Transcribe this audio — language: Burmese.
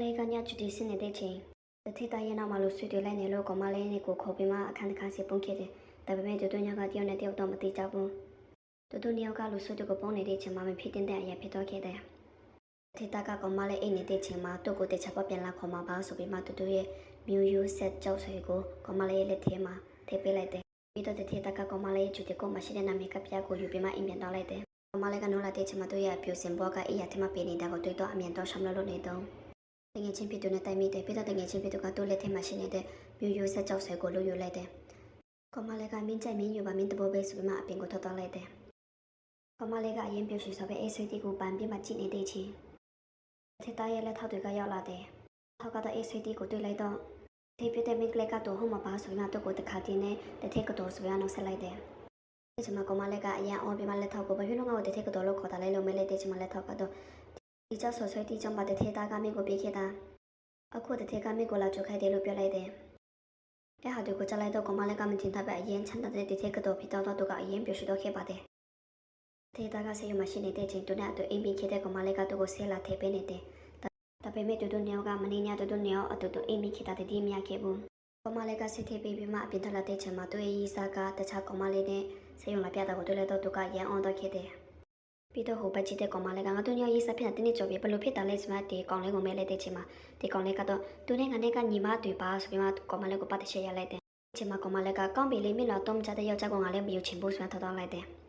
လေးကညချူတီစနေတဲ့ချိန်တတိတရဲ့နောက်မှာလို့ဆွေတွေလိုက်နေလို့ကောင်မလေးနဲ့ကိုခေါ်ပြီးမှအခန်းတစ်ခါစီပုံခဲ့တယ်ဒါပေမဲ့တူတူညကတယောက်နဲ့တယောက်တော့မသိကြဘူးတူတူညောက်ကလို့ဆွေတွေကိုပုံနေတဲ့ချိန်မှာမဖြစ်တဲ့အရာဖြစ်တော့ခဲ့တယ်တတိတကကောင်မလေးအိတ်နေတဲ့ချိန်မှာသူ့ကိုတခြားပပြန်လာခေါ်မှာပါဆိုပြီးမှတူတူရဲ့မြူယူဆက်ကြောက်ဆွေကိုကောင်မလေးရဲ့လက်ထဲမှာထည့်ပေးလိုက်တယ်ပြီးတော့တတိတကကောင်မလေးရဲ့ချူတီကိုမရှိတဲ့နာမည်ကပြကိုယူပြီးမှအိမ်ပြန်တော့လိုက်တယ်ကောင်မလေးကနိုးလာတဲ့ချိန်မှာသူ့ရဲ့ပြူစင်ဘောကအိယာထဲမှာပေးနေတာကိုတွေ့တော့အမြန်တော့ရှောင်းလို့နေတော့ တငယ်ချင်းဖြစ်သူနဲ့တိုင်မိတယ်ပြီးတော့တငယ်ချင်းဖြစ်သူကသူ့လက်ထဲမှာရှိနေတဲ့မြူယူဆက်ကြောက်ဆွဲကိုလို့ယူလိုက်တယ်။ကောင်မလေးကမင်းကြိုက်မင်းယူပါမင်းတဘောပဲဆိုပြီးမှအပြင်ကိုထွက်သွားလိုက်တယ်။ကောင်မလေးကအရင်ပြုတ်ရှိဆိုပဲအေးဆွေးတီကိုပန်ပြမှကြည့်နေတဲ့ချင်းထက်သားရဲ့လက်ထောက်တွေကရောက်လာတယ်။ထောက်ကတော့အေးဆွေးတီကိုတွေ့လိုက်တော့ဒီပြတဲ့မိကလေးကတော့ဟိုမှာပါဆိုပြီးမှသူ့ကိုတခါတည်းနဲ့တစ်ထက်ကတော့ဆိုရအောင်ဆက်လိုက်တယ်။ဒီချိန်မှာကောင်မလေးကအရင်အော်ပြမှလက်ထောက်ကိုဘာဖြစ်လို့ငါ့ကိုတစ်ထက်ကတော့လို့ခေါ်တာလဲလို့မဲလိုက်တဲ့ချိန်မှာလက်ထောက်ကတော့ ဒီကြောက်ဆွဆွဲတီကြောင့်ပါတစ်ထက်သားကမိကိုပြေးခဲ့တာအခုတထေကမိကိုလာကြိုခိုက်တယ်လို့ပြောလိုက်တယ်။အဲဟာဒီကိုကြားလိုက်တော့ကမလည်းကမတင်တတ်ပဲအရင်ချမ်းသာတဲ့တထေကတော့ဖြစ်တော့တော့ကအရင်ပြောရှိတော့ခဲ့ပါတယ်။ထေတာကဆေးရုံမှာရှိနေတဲ့ချိန်တူနဲ့အတူအိမ်ပြီးခဲ့တဲ့ကမလည်းကသူ့ကိုဆေးလာထည့်ပေးနေတယ်။ဒါပေမဲ့တူတူညောင်ကမင်းညတူတူညောင်အတူတူအိမ်ပြီးခဲ့တာတည်းမရခဲ့ဘူး။ကမလည်းကဆေးထည့်ပေးပြီးမှအပြင်ထွက်လာတဲ့ချိန်မှာသူ့ရဲ့ရီစာကတခြားကမလေးနဲ့ဆေးရုံလာပြတာကိုတွေ့လိုက်တော့သူကရန်အောင်တော့ခဲ့တယ်။ ပြီးတော့ဟိုဘက်ကြည့်တဲ့ကောင်မလေးကငါတို့ညရေးစားဖြစ်တဲ့တင်းနေကြော်ပြီးဘလို့ဖြစ်တာလဲဆိုမှဒီကောင်လေးကိုမဲလိုက်တဲ့ချိန်မှာဒီကောင်လေးကတော့သူနဲ့ငါနဲ့ကညီမတွေပါဆိုပြီးမှကောင်မလေးကိုပတ်သက်ရှက်ရလိုက်တယ်။ချိန်မှာကောင်မလေးကကောင်းပြီလေးမြင့်လာတော့မကြတဲ့ယောက်ျားကောင်ကလည်းမယူချင်ဘူးဆိုမှထောက်တော့လိုက်တယ်။